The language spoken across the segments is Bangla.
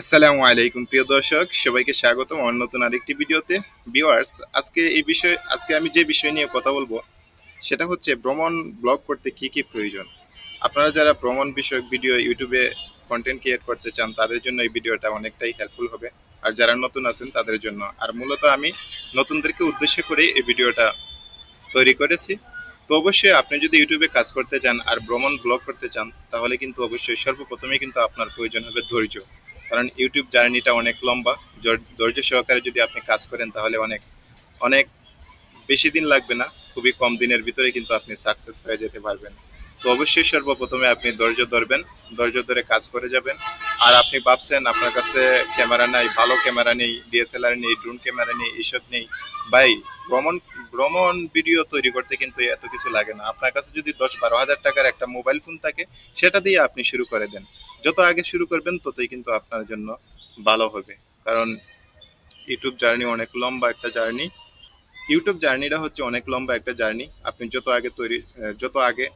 আসসালামু আলাইকুম, প্রিয় দর্শক। সবাইকে স্বাগতম অন্য নতুন আরেকটি ভিডিওতে। ভিউয়ার্স, আজকে এই বিষয়ে, আজকে আমি যে বিষয় নিয়ে কথা বলব, সেটা হচ্ছে ভ্রমণ ব্লগ করতে কি কি প্রয়োজন। আপনারা যারা ভ্রমণ বিষয়ক ভিডিও ইউটিউবে কন্টেন্ট ক্রিয়েট করতে চান, তাদের জন্য এই ভিডিওটা অনেকটাই হেল্পফুল হবে। আর যারা নতুন আছেন, তাদের জন্য। আর মূলত আমি নতুনদেরকে উদ্দেশ্য করে এই ভিডিওটা তৈরি করেছি। তো অবশ্যই আপনি যদি ইউটিউবে কাজ করতে চান আর ভ্রমণ ব্লগ করতে চান, তাহলে কিন্তু অবশ্যই সর্বপ্রথমে কিন্তু আপনার প্রয়োজন হবে ধৈর্য। কারণ ইউটিউব জার্নিটা অনেক লম্বা। ধৈর্য সহকারে যদি আপনি কাজ করেন, তাহলে অনেক অনেক বেশি দিন লাগবে না। খুবই কম দিনের ভিতরে কিন্তু আপনি সাকসেস হয়ে যেতে পারবেন। তো অবশ্যই সর্বপ্রথমে আপনি ধৈর্য ধরবেন, ধৈর্য ধরে কাজ করে যাবেন। আর আপনি ভাবছেন আপনার কাছে ক্যামেরা নাই, ভালো ক্যামেরা নেই, ডিএসএলআর নেই, ড্রোন ক্যামেরা নেই এইসব নেই। ভাই, ভ্রমণ ভ্রমণ ভিডিও তৈরি করতে কিন্তু এত কিছু লাগে না। আপনার কাছে যদি দশ বারো হাজার টাকার একটা মোবাইল ফোন থাকে, সেটা দিয়ে আপনি শুরু করে দেন। যত আগে শুরু করবেন, ততই কিন্তু আপনার জন্য ভালো হবে। কারণ ইউটিউব জার্নি অনেক লম্বা একটা জার্নি। ইউটিউব জার্নিটা হচ্ছে অনেক লম্বা একটা জার্নি। আপনি যত আগে তৈরি যত আগে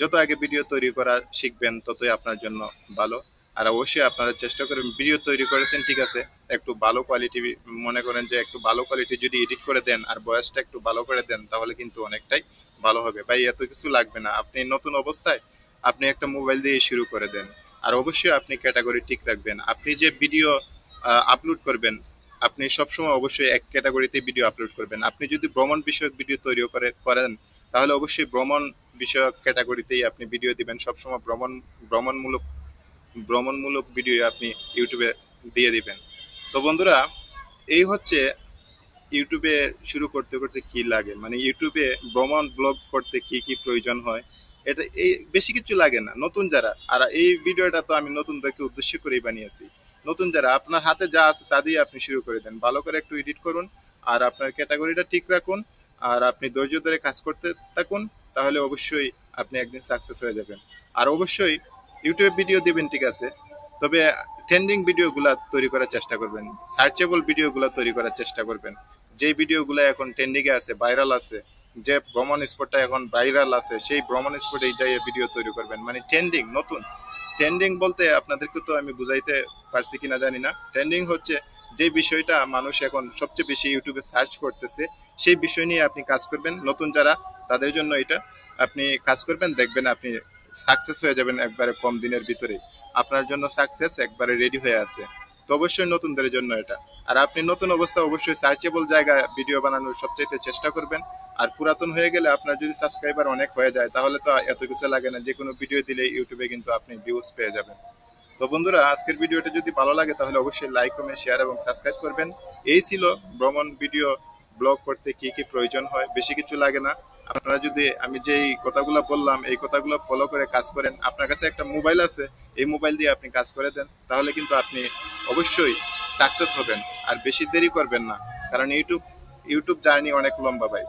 যত আগে ভিডিও তৈরি করা শিখবেন, ততই আপনার জন্য ভালো। আর অবশ্যই আপনারা চেষ্টা করেন ভিডিও তৈরি করেছেন, ঠিক আছে, একটু ভালো কোয়ালিটি মনে করেন যে একটু ভালো কোয়ালিটি যদি এডিট করে দেন আর বয়সটা একটু ভালো করে দেন, তাহলে কিন্তু অনেকটাই ভালো হবে। ভাই, এত কিছু লাগবে না। আপনি নতুন অবস্থায় আপনি একটা মোবাইল দিয়ে শুরু করে দেন। আর অবশ্যই আপনি ক্যাটাগরি ঠিক রাখবেন। আপনি যে ভিডিও আপলোড করবেন, আপনি সবসময় অবশ্যই এক ক্যাটাগরিতে ভিডিও আপলোড করবেন। আপনি যদি ভ্রমণ বিষয়ক ভিডিও তৈরি করে করেন তাহলে অবশ্যই ভ্রমণ বিষয়ক ক্যাটাগরিতেই আপনি ভিডিও দিবেন। সবসময় ভ্রমণ, ভ্রমণমূলক ভ্রমণমূলক ভিডিও আপনি ইউটিউবে দিয়ে দিবেন। তো বন্ধুরা, এই হচ্ছে ইউটিউবে শুরু করতে করতে কি লাগে? মানে ইউটিউবে ভ্রমণ ব্লগ করতে কি কি প্রয়োজন হয়? এটা এই বেশি কিছু লাগে না। নতুন যারা, আর এই ভিডিওটা তো আমি নতুনদেরকে উদ্দেশ্য করেই বানিয়েছি। নতুন যারা, আপনার হাতে যা আছে তা দিয়ে আপনি শুরু করে দেন। ভালো করে একটু এডিট করুন, আর আপনার ক্যাটাগরিটা ঠিক রাখুন। আর আপনি ধৈর্য ধরে কাজ করতে থাকুন, তাহলে অবশ্যই আপনি একদিন সাকসেস হয়ে যাবেন। আর অবশ্যই ইউটিউবে ভিডিও দিবেন, ঠিক আছে? তবে ট্রেন্ডিং ভিডিওগুলা তৈরি করার চেষ্টা করবেন। সার্চেবল ভিডিওগুলো তৈরি করার চেষ্টা করবেন। যে ভিডিওগুলো এখন ট্রেন্ডিং এ আছে ভাইরাল আছে, যে ভ্রমণ স্পটটা এখন ভাইরাল আছে, সেই ভ্রমণ স্পটে যাই ভিডিও তৈরি করবেন। মানে ট্রেন্ডিং নতুন। ট্রেন্ডিং বলতে আপনাদেরকে তো আমি বুঝাইতে পারছি কিনা জানি না। ট্রেন্ডিং হচ্ছে যে বিষয়টা মানুষ এখন সবচেয়ে বেশি ইউটিউবে সার্চ করতেছে, সেই বিষয় নিয়ে আপনি কাজ করবেন। নতুন যারা, তাদের জন্য এটা আপনি কাজ করবেন, দেখবেন আপনি সাকসেস হয়ে যাবেন একবারে কম দিনের ভিতরে। আপনার জন্য সাকসেস একবারে রেডি হয়ে আছে। তো অবশ্যই নতুনদের জন্য এটা। আর আপনি নতুন অবস্থা অবশ্যই সার্চেবল জায়গায় ভিডিও বানানোর সবচাইতে চেষ্টা করবেন। আর পুরাতন হয়ে গেলে আপনার যদি সাবস্ক্রাইবার অনেক হয়ে যায়, তাহলে তো এত কিছু লাগে না। যে কোনো ভিডিও দিলে ইউটিউবে কিন্তু আপনি ভিউজ পেয়ে যাবেন। তো বন্ধুরা, আজকের ভিডিওটা যদি ভালো লাগে, তাহলে অবশ্যই লাইক কমেন্ট শেয়ার এবং সাবস্ক্রাইব করবেন। এই ছিল ভ্রমণ ভিডিও ব্লগ করতে কি কি প্রয়োজন হয়, বেশি কিছু লাগে না। আপনারা যদি আমি যেই কথাগুলো বললাম, এই কথাগুলো ফলো করে কাজ করেন, আপনার কাছে একটা মোবাইল আছে, এই মোবাইল দিয়ে আপনি কাজ করে দেন, তাহলে কিন্তু আপনি অবশ্যই সাকসেস হবেন, আর বেশি দেরি করবেন না, কারণ ইউটিউব ইউটিউব জার্নি অনেক লম্বা ভাই।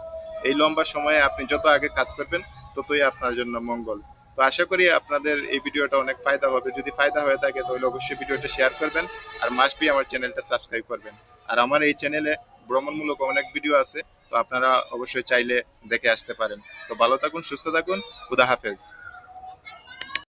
এই লম্বা সময়ে আপনি যত আগে কাজ করবেন, ততই আপনার জন্য মঙ্গল। তো আশা করি আপনাদের এই ভিডিওটা অনেক ফায়দা হবে। যদি ফায়দা হয়ে থাকে, তাহলে অবশ্যই ভিডিওটা শেয়ার করবেন আর মাস্ট বি আমার চ্যানেলটা সাবস্ক্রাইব করবেন। আর আমার এই চ্যানেলে ভ্রমণমূলক অনেক ভিডিও আছে, তো আপনারা অবশ্যই চাইলে দেখে আসতে পারেন। তো ভালো থাকুন, সুস্থ থাকুন, খুদা হাফেজ।